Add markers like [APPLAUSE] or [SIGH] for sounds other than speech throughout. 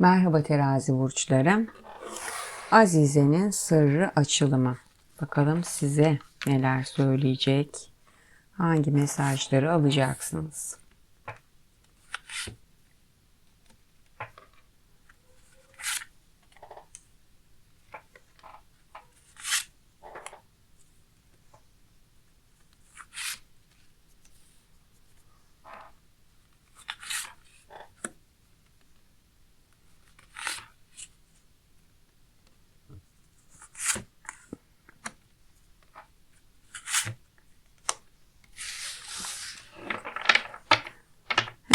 Merhaba terazi burçları. Azize'nin sırrı açılımı. Bakalım size neler söyleyecek? Hangi mesajları alacaksınız?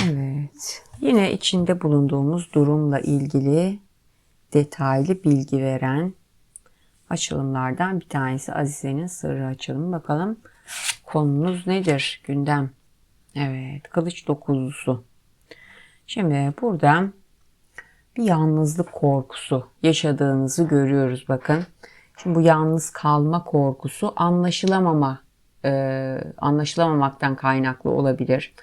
Evet. Yine içinde bulunduğumuz durumla ilgili detaylı bilgi veren açılımlardan bir tanesi Azize'nin sırrı açılımı. Bakalım konumuz nedir? Gündem. Evet. Kılıç dokuzlusu. Şimdi burada bir yalnızlık korkusu yaşadığınızı görüyoruz bakın. Şimdi bu yalnız kalma korkusu anlaşılamama, e, anlaşılamamaktan kaynaklı olabilir.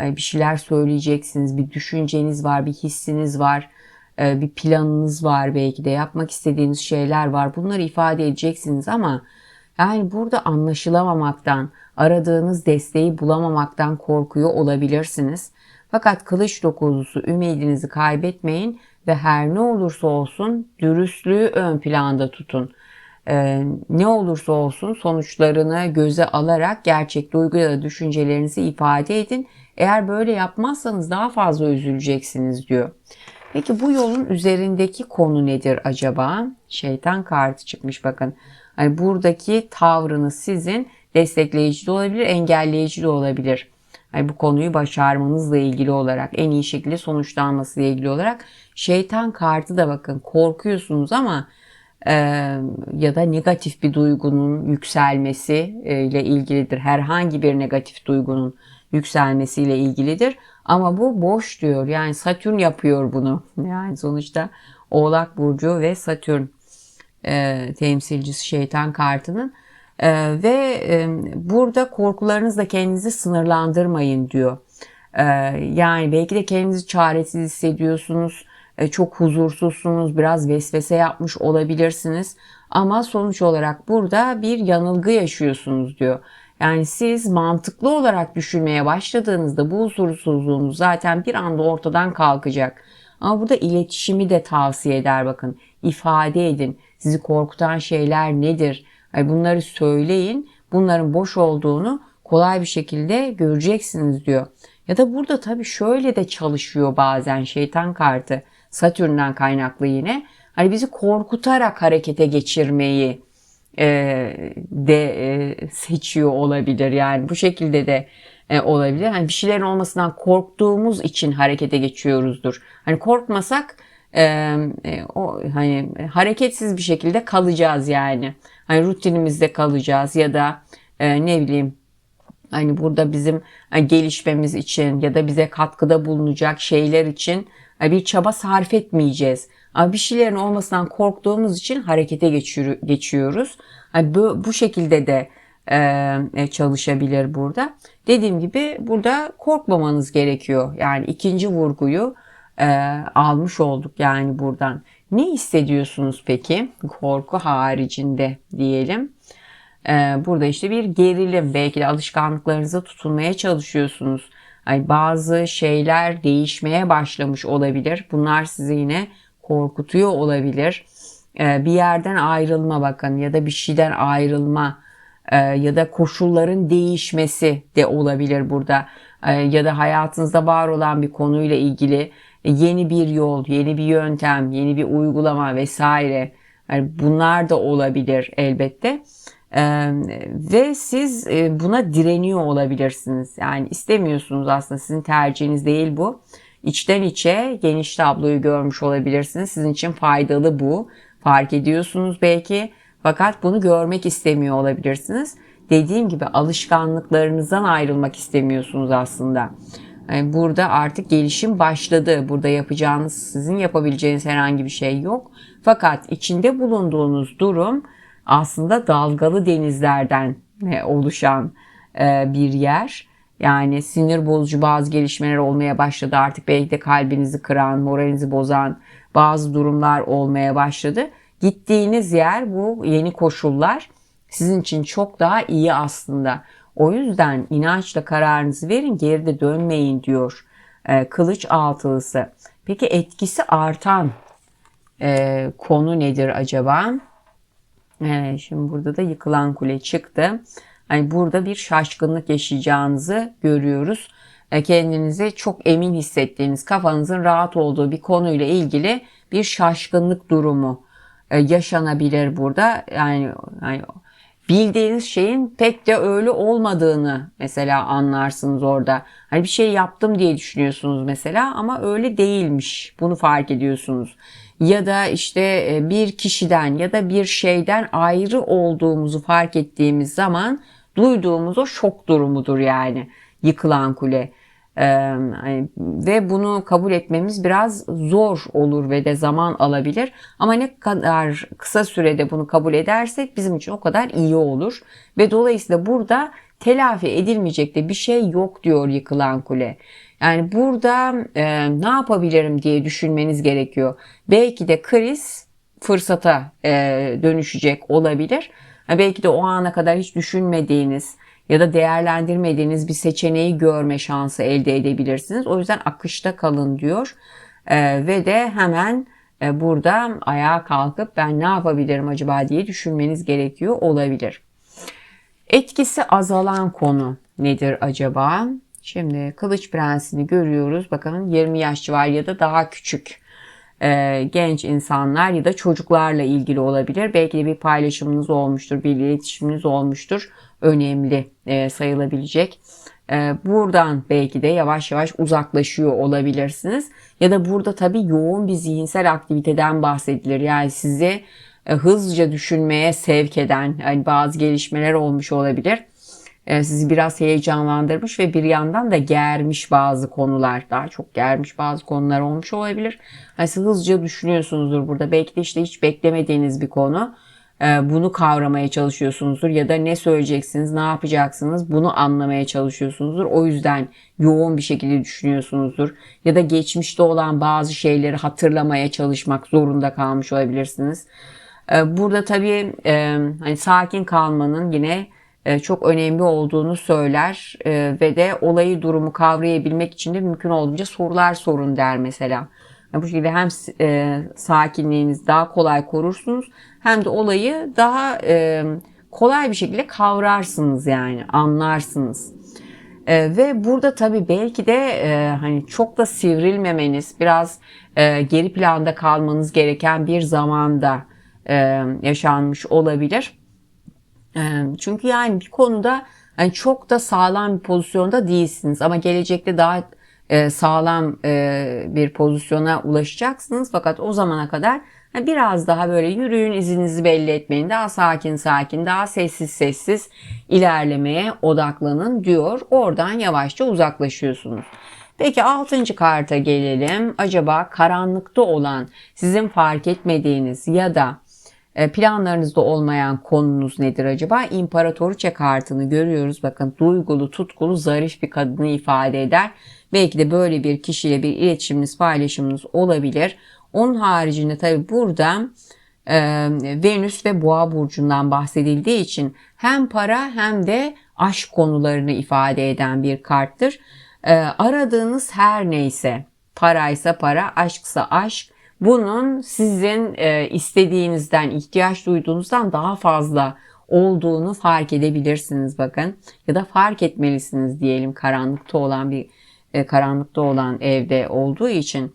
E, bir şeyler söyleyeceksiniz, bir düşünceniz var, bir hissiniz var, e, bir planınız var belki de yapmak istediğiniz şeyler var. Bunları ifade edeceksiniz ama yani burada anlaşılamamaktan, aradığınız desteği bulamamaktan korkuyor olabilirsiniz. Fakat kılıç dokuzusu ümidinizi kaybetmeyin ve her ne olursa olsun dürüstlüğü ön planda tutun. Ee, ne olursa olsun sonuçlarını göze alarak gerçek duygu ya da düşüncelerinizi ifade edin. Eğer böyle yapmazsanız daha fazla üzüleceksiniz diyor. Peki bu yolun üzerindeki konu nedir acaba? Şeytan kartı çıkmış bakın. Hani buradaki tavrınız sizin destekleyici de olabilir, engelleyici de olabilir. Yani bu konuyu başarmanızla ilgili olarak, en iyi şekilde sonuçlanmasıyla ilgili olarak şeytan kartı da bakın korkuyorsunuz ama ya da negatif bir duygunun yükselmesi e, ile ilgilidir. Herhangi bir negatif duygunun yükselmesiyle ilgilidir. Ama bu boş diyor. Yani Satürn yapıyor bunu. [LAUGHS] Yani sonuçta Oğlak Burcu ve Satürn e, temsilcisi şeytan kartının. E, ve burada korkularınızla kendinizi sınırlandırmayın diyor. Yani belki de kendinizi çaresiz hissediyorsunuz. E, çok huzursuzsunuz. Biraz vesvese yapmış olabilirsiniz. Ama sonuç olarak burada bir yanılgı yaşıyorsunuz diyor. Yani siz mantıklı olarak düşünmeye başladığınızda bu huzursuzluğunuz zaten bir anda ortadan kalkacak. Ama burada iletişimi de tavsiye eder bakın. İfade edin. Sizi korkutan şeyler nedir? Bunları söyleyin. Bunların boş olduğunu kolay bir şekilde göreceksiniz diyor. Ya da burada tabii şöyle de çalışıyor bazen şeytan kartı. Satürn'den kaynaklı yine. Hani bizi korkutarak harekete geçirmeyi e, de e, seçiyor olabilir. Yani bu şekilde de e, olabilir. Hani bir şeylerin olmasından korktuğumuz için harekete geçiyoruzdur. Hani korkmasak e, e, o hani hareketsiz bir şekilde kalacağız yani. Hani rutinimizde kalacağız ya da e, ne bileyim hani burada bizim hani gelişmemiz için ya da bize katkıda bulunacak şeyler için bir çaba sarf etmeyeceğiz. Bir şeylerin olmasından korktuğumuz için harekete geçiyoruz. Bu, şekilde de e, çalışabilir burada. Dediğim gibi burada korkmamanız gerekiyor. Yani ikinci vurguyu e, almış olduk yani buradan. Ne hissediyorsunuz peki? Korku haricinde diyelim. E, burada işte bir gerilim. Belki de alışkanlıklarınıza tutunmaya çalışıyorsunuz. Yani bazı şeyler değişmeye başlamış olabilir. Bunlar sizi yine korkutuyor olabilir. Ee, bir yerden ayrılma bakın ya da bir şeyden ayrılma e, ya da koşulların değişmesi de olabilir burada. E, ya da hayatınızda var olan bir konuyla ilgili yeni bir yol, yeni bir yöntem, yeni bir uygulama vesaire. Yani bunlar da olabilir elbette. Ve siz e, buna direniyor olabilirsiniz. Yani istemiyorsunuz aslında sizin tercihiniz değil bu içten içe geniş tabloyu görmüş olabilirsiniz. Sizin için faydalı bu. Fark ediyorsunuz belki. Fakat bunu görmek istemiyor olabilirsiniz. Dediğim gibi alışkanlıklarınızdan ayrılmak istemiyorsunuz aslında. Yani burada artık gelişim başladı. Burada yapacağınız, sizin yapabileceğiniz herhangi bir şey yok. Fakat içinde bulunduğunuz durum aslında dalgalı denizlerden e, oluşan e, bir yer Yani sinir bozucu bazı gelişmeler olmaya başladı. Artık belki de kalbinizi kıran, moralinizi bozan bazı durumlar olmaya başladı. Gittiğiniz yer bu yeni koşullar sizin için çok daha iyi aslında. O yüzden inançla kararınızı verin geride dönmeyin diyor e, kılıç altılısı. Peki etkisi artan konu nedir acaba? Evet, şimdi burada da yıkılan kule çıktı. Hani burada bir şaşkınlık yaşayacağınızı görüyoruz. E, kendinizi çok emin hissettiğiniz, kafanızın rahat olduğu bir konuyla ilgili bir şaşkınlık durumu e, yaşanabilir burada. Yani, yani bildiğiniz şeyin pek de öyle olmadığını mesela anlarsınız orada. Hani bir şey yaptım diye düşünüyorsunuz mesela ama öyle değilmiş. Bunu fark ediyorsunuz. Ya da işte e, bir kişiden ya da bir şeyden ayrı olduğumuzu fark ettiğimiz zaman duyduğumuz o şok durumudur yani yıkılan kule. Ve bunu kabul etmemiz biraz zor olur ve de zaman alabilir. Ama ne kadar kısa sürede bunu kabul edersek bizim için o kadar iyi olur. Ve dolayısıyla burada telafi edilmeyecek de bir şey yok diyor yıkılan kule. Yani burada e, ne yapabilirim diye düşünmeniz gerekiyor. Belki de kriz fırsata e, dönüşecek olabilir. Belki de o ana kadar hiç düşünmediğiniz ya da değerlendirmediğiniz bir seçeneği görme şansı elde edebilirsiniz. O yüzden akışta kalın diyor. E, ve de hemen e, burada ayağa kalkıp ben ne yapabilirim acaba diye düşünmeniz gerekiyor olabilir. Etkisi azalan konu nedir acaba? Şimdi Kılıç Prensi'ni görüyoruz. Bakın 20 yaş var ya da daha küçük e, genç insanlar ya da çocuklarla ilgili olabilir. Belki de bir paylaşımınız olmuştur, bir iletişiminiz olmuştur. Önemli e, sayılabilecek. E, buradan belki de yavaş yavaş uzaklaşıyor olabilirsiniz. Ya da burada tabii yoğun bir zihinsel aktiviteden bahsedilir. Yani sizi hızlıca düşünmeye sevk eden yani bazı gelişmeler olmuş olabilir e, sizi biraz heyecanlandırmış ve bir yandan da germiş bazı konular. Daha çok germiş bazı konular olmuş olabilir. Yani siz hızlıca düşünüyorsunuzdur burada. Belki de işte hiç beklemediğiniz bir konu. E, bunu kavramaya çalışıyorsunuzdur ya da ne söyleyeceksiniz, ne yapacaksınız bunu anlamaya çalışıyorsunuzdur. O yüzden yoğun bir şekilde düşünüyorsunuzdur. Ya da geçmişte olan bazı şeyleri hatırlamaya çalışmak zorunda kalmış olabilirsiniz. E, burada tabii hani sakin kalmanın yine e, çok önemli olduğunu söyler e, ve de olayı durumu kavrayabilmek için de mümkün olduğunca sorular sorun der mesela. Bu şekilde hem e, sakinliğinizi daha kolay korursunuz hem de olayı daha kolay bir şekilde kavrarsınız yani anlarsınız. ve burada tabii belki de hani çok da sivrilmemeniz, biraz geri planda kalmanız gereken bir zamanda yaşanmış olabilir. Çünkü yani bir konuda hani çok da sağlam bir pozisyonda değilsiniz ama gelecekte daha sağlam bir pozisyona ulaşacaksınız. Fakat o zamana kadar biraz daha böyle yürüyün izinizi belli etmeyin. Daha sakin sakin, daha sessiz sessiz ilerlemeye odaklanın diyor. Oradan yavaşça uzaklaşıyorsunuz. Peki altıncı karta gelelim. Acaba karanlıkta olan sizin fark etmediğiniz ya da planlarınızda olmayan konunuz nedir acaba? İmparatoriçe kartını görüyoruz. Bakın duygulu, tutkulu, zarif bir kadını ifade eder. Belki de böyle bir kişiyle bir iletişiminiz, paylaşımınız olabilir. Onun haricinde tabi burada e, Venüs ve Boğa burcundan bahsedildiği için hem para hem de aşk konularını ifade eden bir karttır. E, aradığınız her neyse, paraysa para, aşksa aşk, bunun sizin e, istediğinizden, ihtiyaç duyduğunuzdan daha fazla olduğunu fark edebilirsiniz bakın. Ya da fark etmelisiniz diyelim karanlıkta olan bir e, karanlıkta olan evde olduğu için.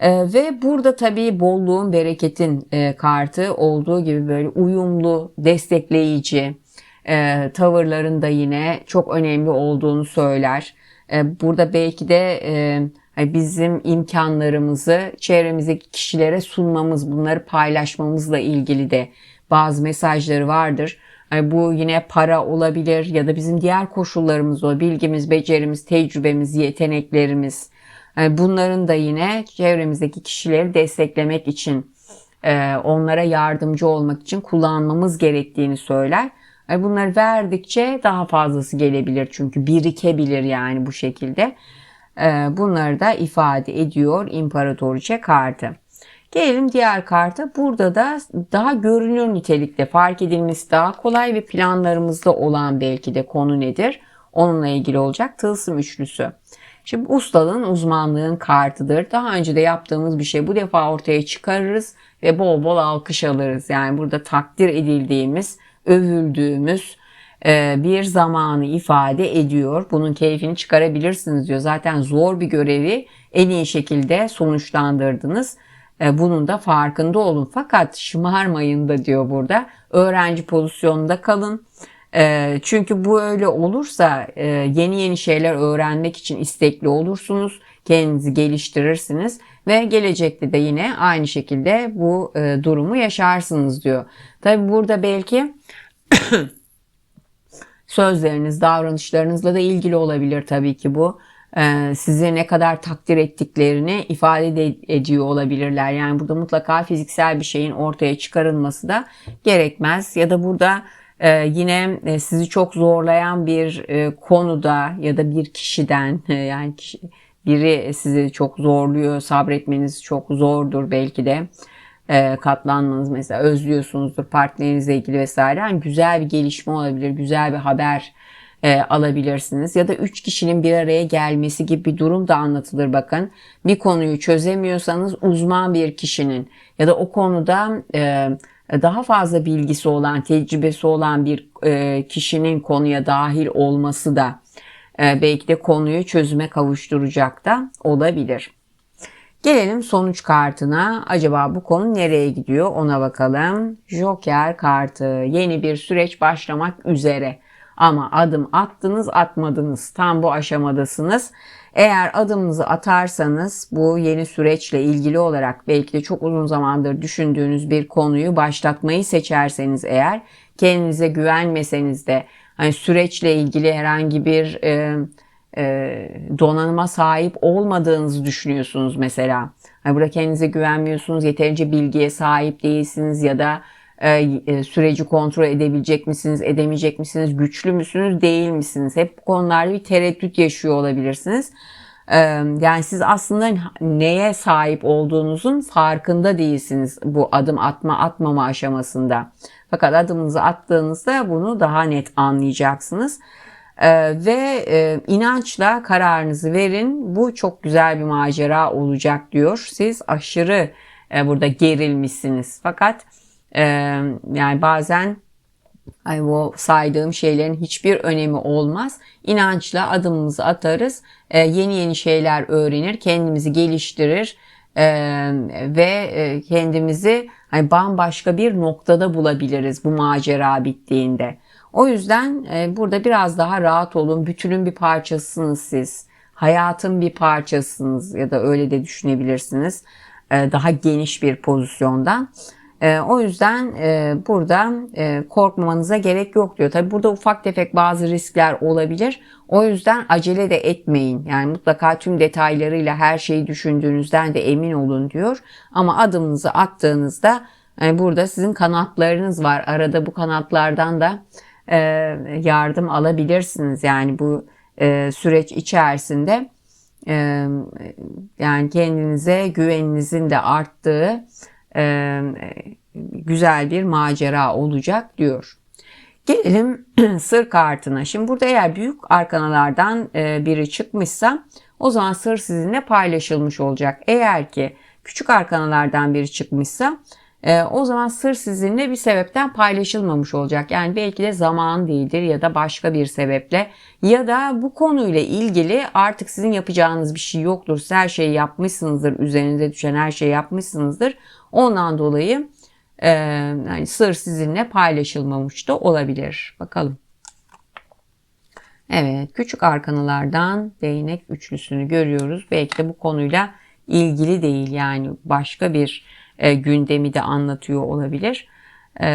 E, ve burada tabii bolluğun, bereketin e, kartı olduğu gibi böyle uyumlu, destekleyici e, tavırların yine çok önemli olduğunu söyler. E, burada belki de e, bizim imkanlarımızı çevremizdeki kişilere sunmamız, bunları paylaşmamızla ilgili de bazı mesajları vardır. Bu yine para olabilir ya da bizim diğer koşullarımız o bilgimiz, becerimiz, tecrübemiz, yeteneklerimiz. Bunların da yine çevremizdeki kişileri desteklemek için, onlara yardımcı olmak için kullanmamız gerektiğini söyler. E, Bunları verdikçe daha fazlası gelebilir çünkü birikebilir yani bu şekilde. E, Bunları da ifade ediyor İmparatoriçe kartı. Gelelim diğer karta. Burada da daha görünür nitelikte fark edilmesi daha kolay ve planlarımızda olan belki de konu nedir? Onunla ilgili olacak tılsım üçlüsü. Şimdi ustalığın uzmanlığın kartıdır. Daha önce de yaptığımız bir şey bu defa ortaya çıkarırız ve bol bol alkış alırız. Yani burada takdir edildiğimiz, övüldüğümüz bir zamanı ifade ediyor. Bunun keyfini çıkarabilirsiniz diyor. Zaten zor bir görevi en iyi şekilde sonuçlandırdınız. E, Bunun da farkında olun. Fakat şımarmayın da diyor burada. Öğrenci pozisyonunda kalın. E, Çünkü bu öyle olursa e, yeni yeni şeyler öğrenmek için istekli olursunuz. Kendinizi geliştirirsiniz ve gelecekte de yine aynı şekilde bu e, durumu yaşarsınız diyor. Tabi burada belki [COUGHS] sözleriniz, davranışlarınızla da ilgili olabilir tabii ki bu. Ee, sizi ne kadar takdir ettiklerini ifade de ediyor olabilirler. Yani burada mutlaka fiziksel bir şeyin ortaya çıkarılması da gerekmez. Ya da burada e, yine e, sizi çok zorlayan bir e, konuda ya da bir kişiden yani kişi, biri sizi çok zorluyor, sabretmeniz çok zordur belki de e, katlanmanız mesela özlüyorsunuzdur partnerinizle ilgili vesaire. Yani güzel bir gelişme olabilir, güzel bir haber e, alabilirsiniz. Ya da üç kişinin bir araya gelmesi gibi bir durum da anlatılır bakın. Bir konuyu çözemiyorsanız uzman bir kişinin ya da o konuda e, daha fazla bilgisi olan, tecrübesi olan bir e, kişinin konuya dahil olması da e, belki de konuyu çözüme kavuşturacak da olabilir. Gelelim sonuç kartına. Acaba bu konu nereye gidiyor ona bakalım. Joker kartı. Yeni bir süreç başlamak üzere. Ama adım attınız atmadınız. Tam bu aşamadasınız. Eğer adımınızı atarsanız bu yeni süreçle ilgili olarak belki de çok uzun zamandır düşündüğünüz bir konuyu başlatmayı seçerseniz eğer kendinize güvenmeseniz de hani süreçle ilgili herhangi bir e, donanıma sahip olmadığınızı düşünüyorsunuz mesela. Yani burada kendinize güvenmiyorsunuz, yeterince bilgiye sahip değilsiniz ya da e, e, süreci kontrol edebilecek misiniz, edemeyecek misiniz, güçlü müsünüz, değil misiniz? Hep bu konularda bir tereddüt yaşıyor olabilirsiniz. E, yani siz aslında neye sahip olduğunuzun farkında değilsiniz bu adım atma atmama aşamasında. Fakat adımınızı attığınızda bunu daha net anlayacaksınız. Ee, ve e, inançla kararınızı verin. Bu çok güzel bir macera olacak diyor. Siz aşırı e, burada gerilmişsiniz. Fakat e, yani bazen ay o saydığım şeylerin hiçbir önemi olmaz. İnançla adımımızı atarız. Yeni yeni şeyler öğrenir, kendimizi geliştirir ve kendimizi hani bambaşka bir noktada bulabiliriz bu macera bittiğinde. O yüzden e, burada biraz daha rahat olun. Bütünün bir parçasısınız siz. Hayatın bir parçasısınız ya da öyle de düşünebilirsiniz. E, daha geniş bir pozisyondan. E, o yüzden burada e, korkmamanıza gerek yok diyor. Tabi burada ufak tefek bazı riskler olabilir. O yüzden acele de etmeyin. Yani mutlaka tüm detaylarıyla her şeyi düşündüğünüzden de emin olun diyor. Ama adımınızı attığınızda burada sizin kanatlarınız var. Arada bu kanatlardan da e, yardım alabilirsiniz. Yani bu e, süreç içerisinde e, yani kendinize güveninizin de arttığı güzel bir macera olacak diyor. Gelelim [CLEARS THROAT] sır kartına. Şimdi burada eğer büyük arkanalardan biri çıkmışsa o zaman sır sizinle paylaşılmış olacak. Eğer ki küçük arkanalardan biri çıkmışsa e, o zaman sır sizinle bir sebepten paylaşılmamış olacak. Yani belki de zaman değildir ya da başka bir sebeple ya da bu konuyla ilgili artık sizin yapacağınız bir şey yoktur. Siz her şeyi yapmışsınızdır. Üzerinize düşen her şeyi yapmışsınızdır. Ondan dolayı e, yani sır sizinle paylaşılmamış da olabilir. Bakalım. Evet, küçük arkanalardan değnek üçlüsünü görüyoruz. Belki de bu konuyla ilgili değil yani başka bir e, gündemi de anlatıyor olabilir. E,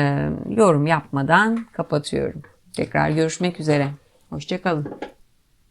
yorum yapmadan kapatıyorum. Tekrar görüşmek üzere. Hoşçakalın.